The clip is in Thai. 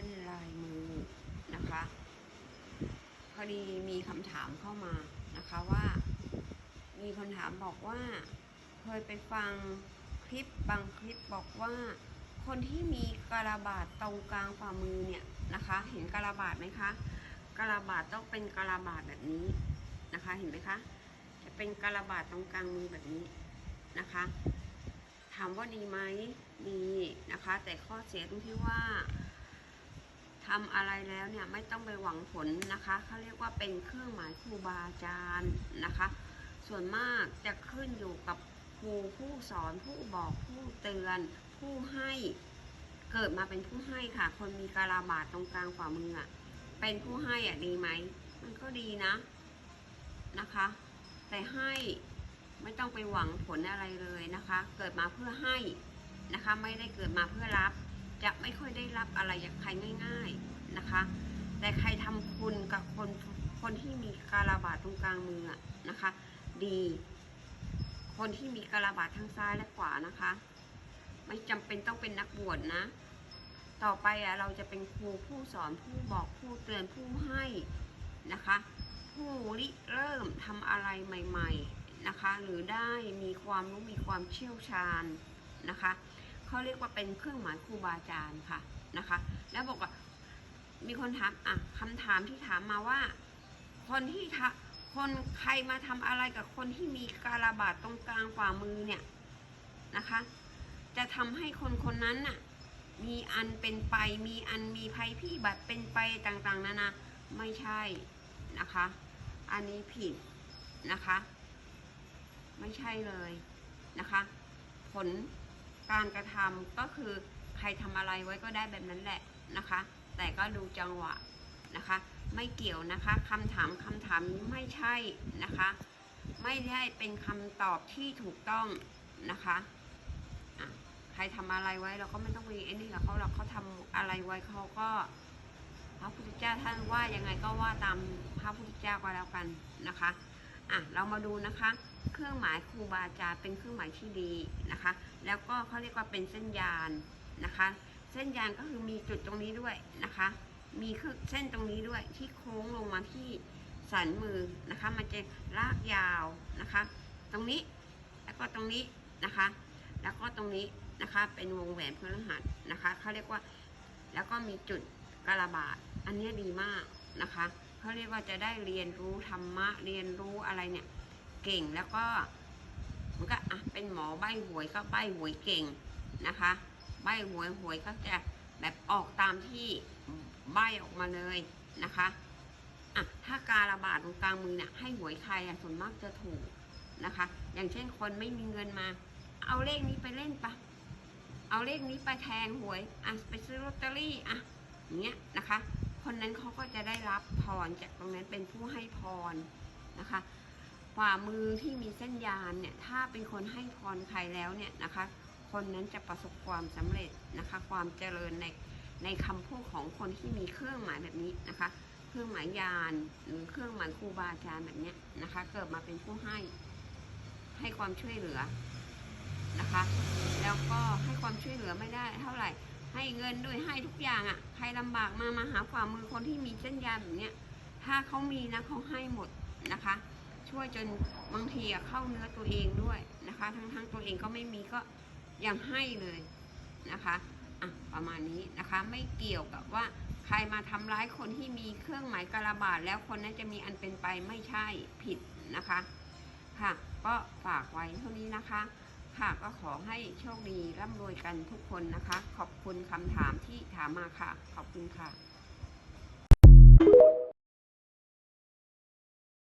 ส้นลายมือนะคะพอดีมีคำถามเข้ามานะคะว่า มีคนถามบอกว่า เคยไปฟังคลิปบางคลิปบอกว่า คนที่มีกระบาดตรงกลางฝ่ามือเนี่ยนะคะ เห็นกระบาดไหมคะกระบาดต้องเป็นกระบาดแบบนี้นะคะ เห็นไหมคะ จะเป็นกระบาดตรงกลางมือแบบนี้นะคะ ถามว่าดีไหมดีนะคะ แต่ข้อเสียตรงที่ว่า ทำอะไรแล้วเนี่ยไม่ต้องไปหวังผลนะคะเขาเรียกว่าเป็นเครื่องหมายครูบาอาจารย์นะคะ ส่วนมากจะขึ้นอยู่กับครูผู้สอนผู้บอกผู้เตือน ผู้ให้เกิดมาเป็นผู้ให้ค่ะ คนมีกาลาบาดตรงกลางฝ่ามืออะเป็นผู้ให้อะดีไหม มันก็ดีนะนะคะ แต่ให้ไม่ต้องไปหวังผลอะไรเลยนะคะ เกิดมาเพื่อให้นะคะ ไม่ได้เกิดมาเพื่อรับ จะไม่ค่อยได้รับอะไรจากใครง่าย ๆนะคะ แต่ใครทำคุณกับคนคนที่มีกาลาบาดตรงกลางมืออะนะคะ ดี คนที่มีกาลาบาดทั้งซ้ายและขวานะคะ ไม่จำเป็นต้องเป็นนักบวชนะ ต่อไปอะเราจะเป็นครูผู้สอนผู้บอกผู้เตือนผู้ให้นะคะ ผู้ริเริ่มทำอะไรใหม่ ๆนะคะ หรือได้มีความรู้มีความเชี่ยวชาญนะคะ เขาเรียกว่าเป็นเครื่องหมายครูบาอาจารย์ค่ะนะคะ แล้วบอกว่ามีคนถามอะคำถามที่ถามมาว่า คนที่ทำคนใครมาทำอะไรกับคนที่มีการาบาดตรงกลางฝ่ามือเนี่ยนะคะ จะทำให้คนคนนั้นน่ะมีอันเป็นไปมีอันมีภัยพิบัติเป็นไปต่างๆนานาไม่ใช่นะคะ อันนี้ผิดนะคะ ไม่ใช่เลยนะคะ ผล การกระทำก็คือใครทำอะไรไว้ก็ได้แบบนั้นแหละนะคะ แต่ก็ดูจังหวะนะคะ ไม่เกี่ยวนะคะคำถามคำถามนี้ไม่ใช่นะคะ ไม่ได้เป็นคำตอบที่ถูกต้องนะคะใครทำอะไรไว้เราก็ไม่ต้องไปไอ้นี่กับเขาเราเขาทำอะไรไว้เขาก็พระพุทธเจ้าท่านว่ายังไงก็ว่าตามพระพุทธเจ้าก็แล้วกันนะคะ อะ เรามาดูนะคะ เครื่องหมายครูบาอาจารย์เป็นเครื่องหมายที่ดีนะคะ แล้วก็เขาเรียกว่าเป็นเส้นยานนะคะ เส้นยานก็คือมีจุดตรงนี้ด้วยนะคะ มีคือเส้นตรงนี้ด้วยที่โค้งลงมาที่สันมือนะคะ มันจะลากยาวนะคะ ตรงนี้แล้วก็ตรงนี้นะคะ แล้วก็ตรงนี้นะคะเป็นวงแหวนพฤหัสนะคะเขาเรียกว่าแล้วก็มีจุดกระบาดอันนี้ดีมากนะคะเขาเรียกว่าจะได้เรียนรู้ธรรมะเรียนรู้อะไรเนี่ย เก่งแล้วก็มันก็อะเป็นหมอใบหวยก็ใบหวยเก่งนะคะ ใบหวยหวยก็จะแบบออกตามที่ใบออกมาเลยนะคะอะถ้าการระบาดตรงกลางมือเนี่ยให้หวยใครอะส่วนมากจะถูกนะคะ อย่างเช่นคนไม่มีเงินมา เอาเลขนี้ไปเล่นปะเอาเลขนี้ไปแทงหวยอะไปซื้อลอตเตอรี่อะอย่างเงี้ยนะคะ คนนั้นเขาก็จะได้รับพรจากตรงนั้นเป็นผู้ให้พรนะคะ ฝ่ามือที่มีเส้นยานเนี่ยถ้าเป็นคนให้พรใครแล้วเนี่ยนะคะ คนนั้นจะประสบความสำเร็จนะคะ ความเจริญในในคำพูดของคนที่มีเครื่องหมายแบบนี้นะคะ เครื่องหมายยานหรือเครื่องหมายครูบาอาจารย์แบบเนี้ยนะคะ เกิดมาเป็นผู้ให้ให้ความช่วยเหลือนะคะ แล้วก็ให้ความช่วยเหลือไม่ได้เท่าไหร่ ให้เงินด้วยให้ทุกอย่างอะ่ะใครลำบากมามาหาฝ่ามือคนที่มีเส้นยานแบบเนี้ยถ้าเขามีนะเขาให้หมดนะคะ ช่วยจนบางทีเข้าเนื้อตัวเองด้วยนะคะ ทั้งทั้งตัวเองก็ไม่มีก็ยังให้เลยนะคะอะประมาณนี้นะคะไม่เกี่ยวกับว่าใครมาทำร้ายคนที่มีเครื่องหมายกระบาดแล้วคนนั้นจะมีอันเป็นไปไม่ใช่ผิดนะคะค่ะก็ฝากไว้เท่านี้นะคะ ค่ะก็ขอให้โชคดีร่ำรวยกันทุกคนนะคะ ขอบคุณคำถามที่ถามมาค่ะ ขอบคุณค่ะ